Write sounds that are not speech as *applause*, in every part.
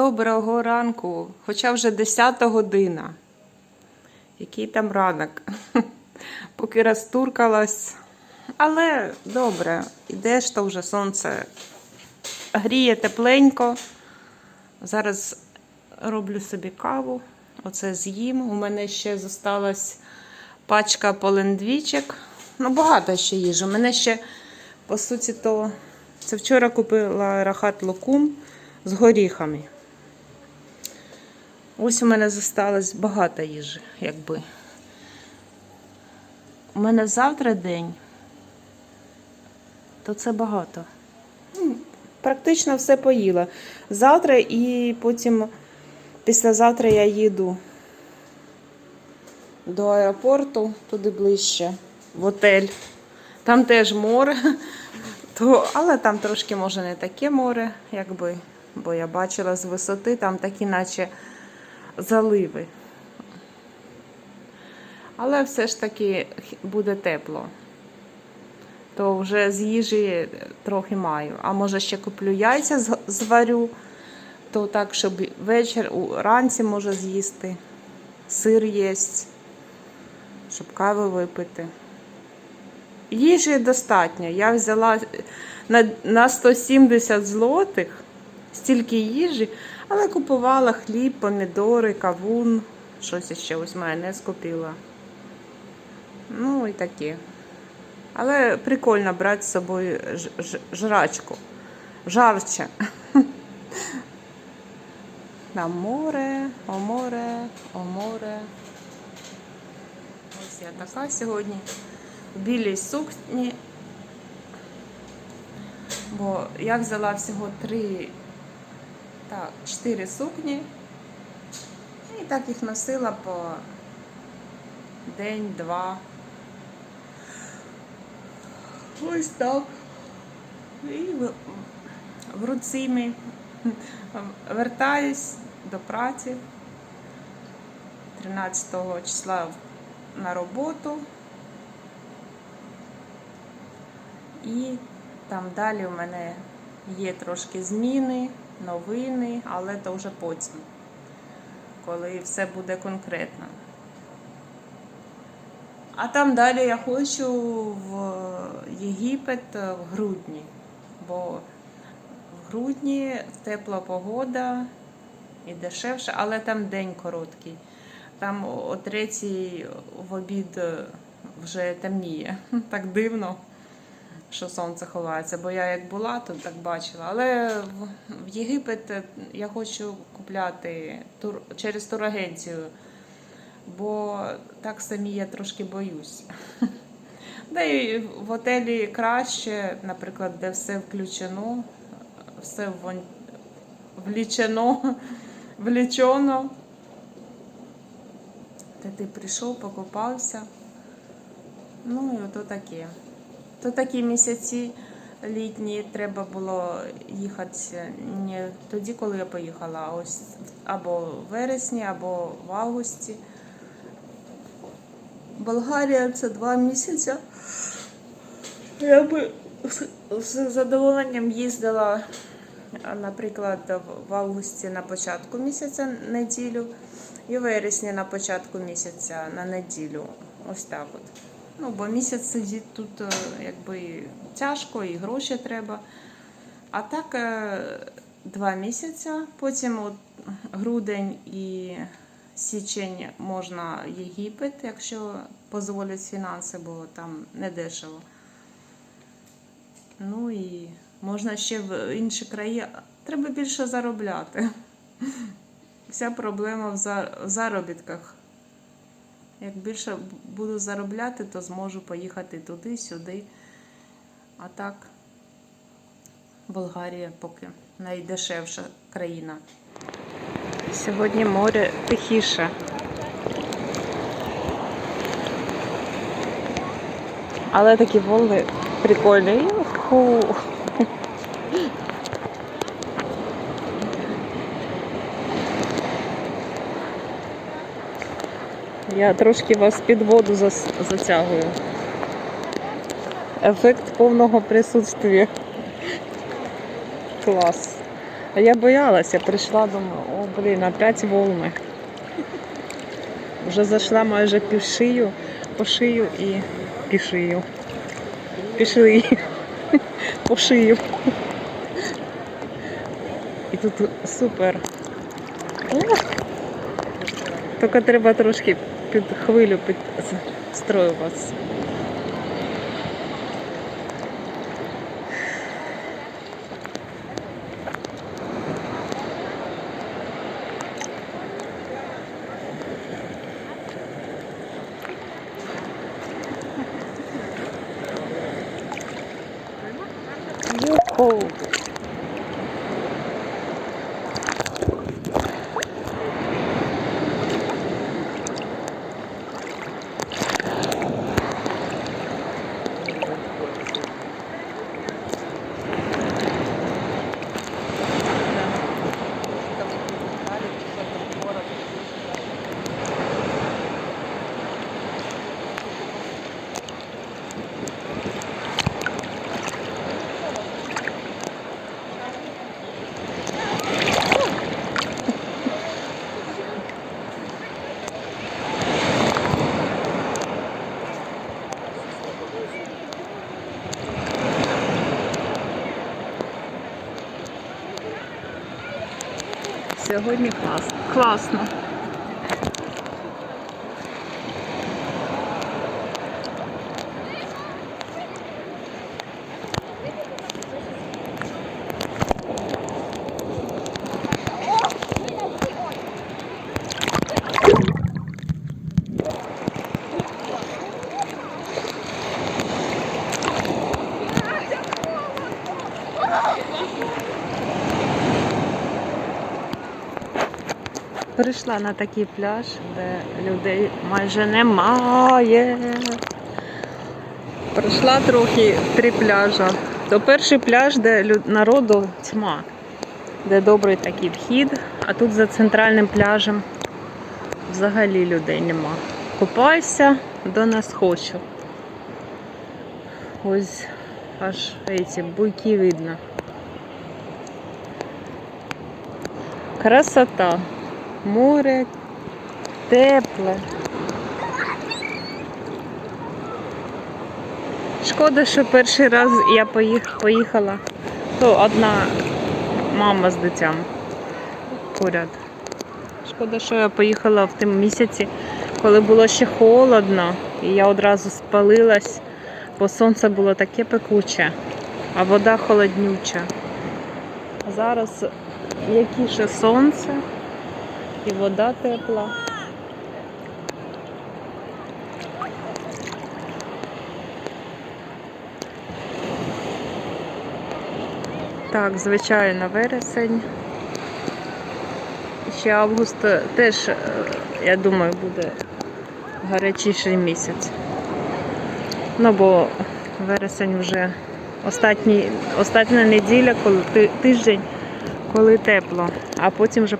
Доброго ранку, хоча вже 10 година. Який там ранок? *laughs* Поки розтуркалась. Але добре, ідеш, то вже сонце гріє тепленько. Зараз роблю собі каву. Оце з'їм. У мене ще зосталась пачка полендвічок. Ну, багато ще їжі. У мене ще, по суті, то це вчора купила рахат локум з горіхами. Ось у мене зосталось багато їжі, якби. У мене завтра день, то це багато. Ну, Практично все поїла. Завтра і потім післязавтра я їду до аеропорту, туди ближче, в отель. Там теж море, *laughs* то, але там трошки може не таке море, якби, бо я бачила з висоти, там такі, наче заливи. Але все ж таки буде тепло. То вже з їжі трохи маю. А може ще куплю яйця зварю, то так, щоб вечір, уранці може з'їсти. Сир єсть, щоб кави випити. Їжі достатньо. Я взяла на, на 170 злотих стільки їжі, але купувала хліб, помідори, кавун, щось ще ось майонез купила. Ну і таке. Але прикольно брати з собою жрачку. Жарче. *laughs* Там море, о море, о море. Ось я така сьогодні в білій сукні. Бо я взяла всього три, так, чотири сукні. І так їх носила по день-два. Ось так. І в, в руцимі вертаюсь до праці 13 числа на роботу. І там далі у мене є трошки зміни, новини, але то вже потім, коли все буде конкретно. А там далі я хочу в Єгипет в грудні, бо в грудні тепла погода і дешевше, але там день короткий. Там о третій в обід вже темніє. *laughs* Так дивно, що сонце ховається. Бо я як була, то так бачила. Але в- Єгипет я хочу купляти тур через турагенцію бо так самі я трошки боюсь. *laughs* Да і в готелі краще, наприклад, де все включено, все влічено, *laughs* влічено. Де ти прийшов, покупався. Ну і ото таке. То такі місяці літні треба було їхати не тоді, коли я поїхала, а ось або в вересні, або в августі. Болгарія це два місяці. Я би з- задоволенням їздила, наприклад, в августі на початку місяця неділю і в вересні на початку місяця на неділю. Ось так от. Ну, бо місяць сидіти тут е, якби тяжко і гроші треба. А так е, два місяці, потім от грудень і січень можна Єгипет, якщо дозволять фінанси, бо там не дешево. Ну і можна ще в інші краї. Треба більше заробляти. *laughs* Вся проблема в заробітках. Як більше буду заробляти, то зможу поїхати туди, сюди. А так, Болгарія поки найдешевша країна. Сьогодні море тихіше. Але такі волни прикольні. Юху. Я трошки вас під воду затягую. Ефект повного присутствия. Клас. А я боялася, прийшла, думаю, о, блін, опять волни. Вже зайшла майже пів шию, по шию і пішию. Пішли. По шию. І тут супер. Тільки треба трошки під хвилю підстроюватися. Йоху! Сьогодні клас. Класно. Прийшла на такий пляж, де людей майже немає. Пройшла трохи три пляжа. То перший пляж, де народу тьма, де добрий такий вхід, а тут за центральним пляжем взагалі людей нема. Купайся, до нас хочу. Ось аж ці буйки видно. Красота. Море тепле. Шкода, що перший раз я поїхала, то одна мама з дитям поряд. Шкода, що я поїхала в тим місяці, коли було ще холодно, і я одразу спалилась, бо сонце було таке пекуче, а вода холоднюча. А зараз якіше сонце і вода тепла. Так, звичайно, вересень. Ще август теж, е, я думаю, буде гарячіший місяць. Ну, бо вересень вже останній, остання неділя, коли тиждень, коли тепло, а потім вже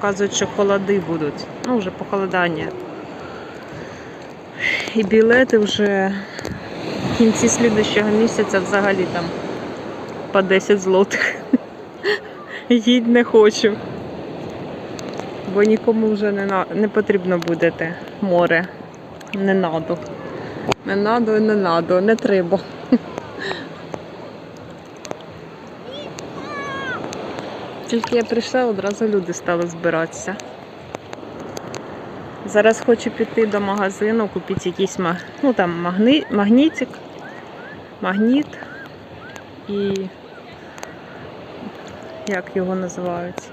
показують, що холоди будуть. Ну, вже похолодання. І білети вже в кінці слідущого місяця взагалі там по 10 злотих. Їдь не хочу. Бо нікому вже не, на... не потрібно буде те море. Не надо. Не надо і не надо, не треба. Тільки я прийшла, одразу люди стали збиратися. Зараз хочу піти до магазину, купити якийсь ну, там, магни... магнітик, магніт і як його називають?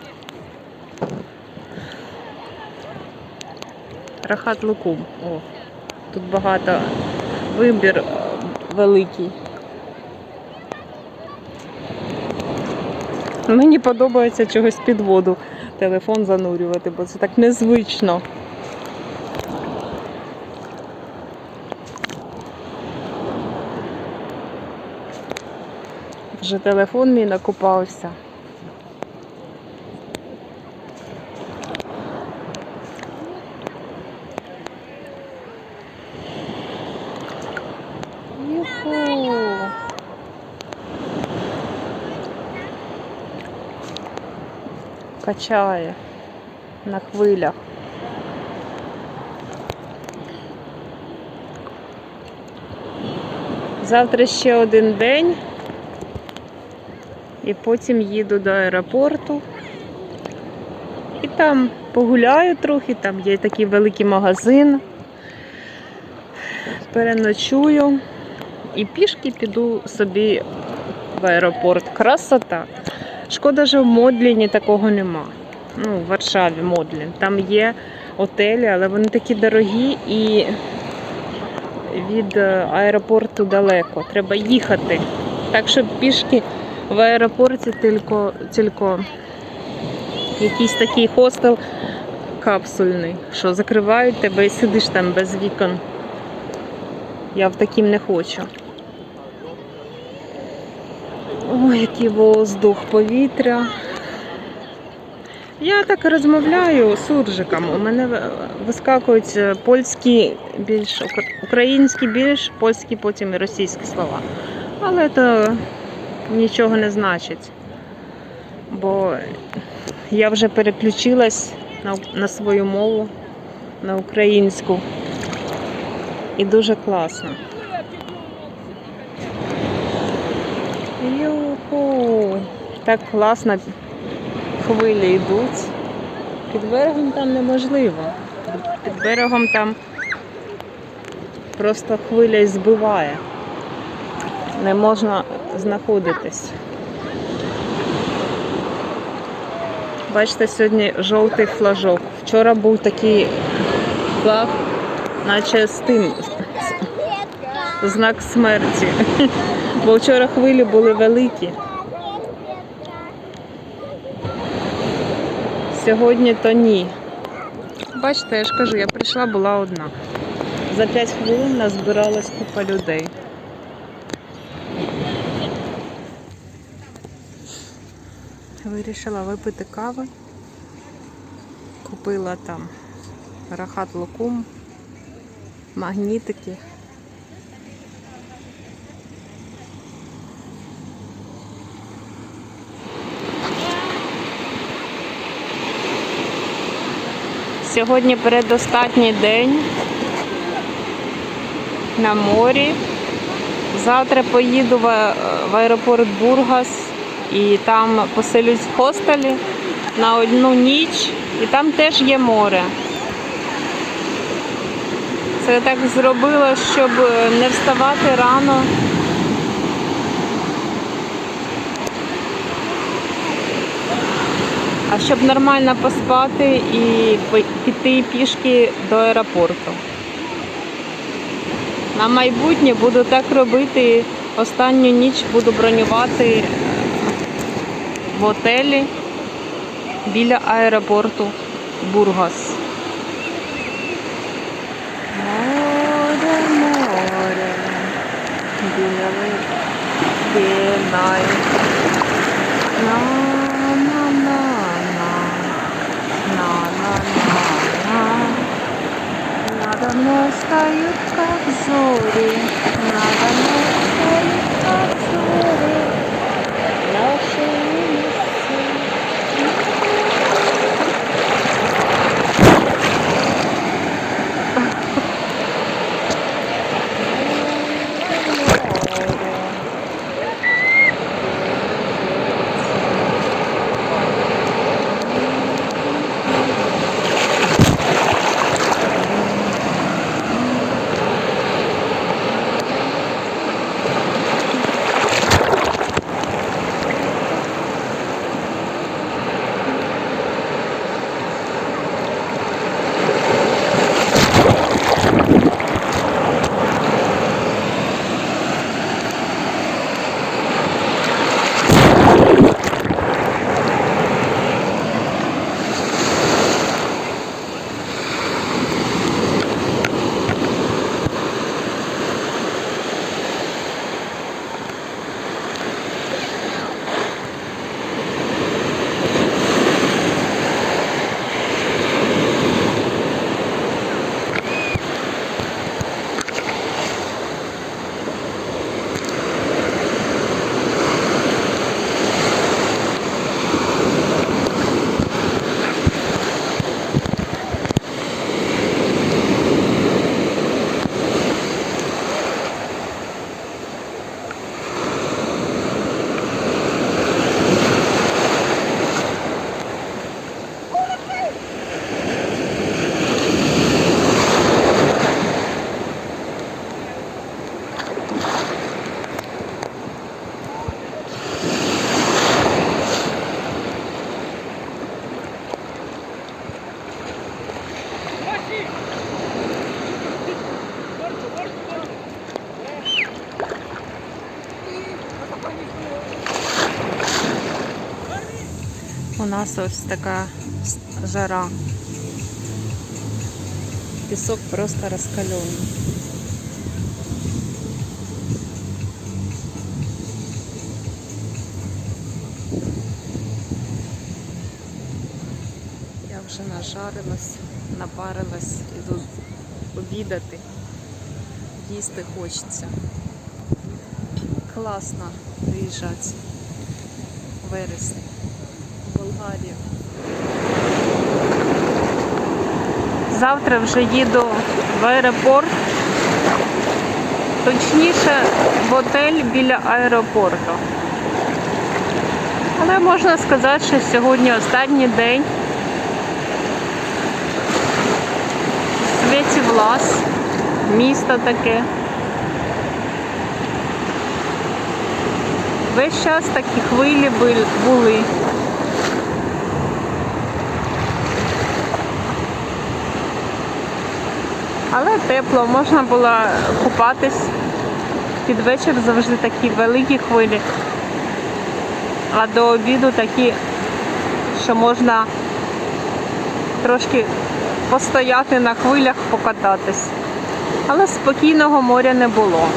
Рахат лукум. О, тут багато вибір е, великий. Мені подобається чогось під воду телефон занурювати, бо це так незвично. Вже телефон мій накопався. Качає на хвилях. Завтра ще один день. І потім їду до аеропорту. І там погуляю трохи, там є такий великий магазин. Переночую і пішки піду собі в аеропорт. Красота. Шкода, що в Модліні такого нема. Ну, в Варшаві Модлін. Там є отелі, але вони такі дорогі і від е, аеропорту далеко. Треба їхати. Так що пішки в аеропорті тільки, тільки якийсь такий хостел капсульний, що закривають тебе і сидиш там без вікон. Я в таким не хочу. Ой, який воздух, повітря. Я так розмовляю суржиком. У мене вискакують е, польські більш, українські більш, польські потім і російські слова. Але це нічого не значить. Бо я вже переключилась на, на свою мову, на українську. І дуже класно. Так класно хвилі йдуть. Під берегом там неможливо. Під берегом там просто хвиля й збиває. Не можна знаходитись. Бачите, сьогодні жовтий флажок. Вчора був такий флаг, наче з тим знак смерті. Бо вчора хвилі були великі. Сьогодні то ні. Бачите, я ж кажу, я прийшла, була одна. За 5 хвилин назбиралась купа людей. Вирішила випити кави. Купила там рахат лукум, магнітики. Сьогодні передостатній день на морі. Завтра поїду в, аеропорт Бургас і там поселюсь в хостелі на одну ніч, і там теж є море. Це так зробила, щоб не вставати рано. А щоб нормально поспати і піти пішки до аеропорту. На майбутнє буду так робити. Останню ніч буду бронювати е, в готелі біля аеропорту Бургас. Море, море, білий, білий. 나무 사육각 소리 나무 사육각 소리 У нас ось така жара. Пісок просто розкалений. Я вже нажарилась, напарилась, іду обідати. Їсти хочеться. Класно виїжджати вересні в Завтра вже їду в аеропорт. Точніше, в готель біля аеропорту. Але можна сказати, що сьогодні останній день в світі Влас, місто таке. Весь час такі хвилі були. Але тепло, можна було купатись. Під вечір завжди такі великі хвилі. А до обіду такі, що можна трошки постояти на хвилях, покататись. Але спокійного моря не було.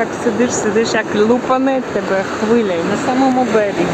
Так сидиш, сидиш, як лупане тебе хвиля і на самому березі.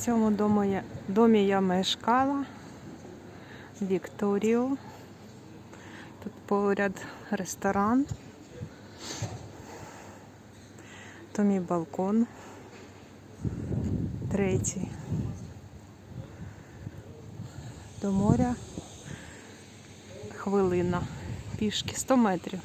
В цьому дому я, домі я мешкала. Вікторію. Тут поряд ресторан. То мій балкон. Третій. До моря хвилина. Пішки 100 метрів.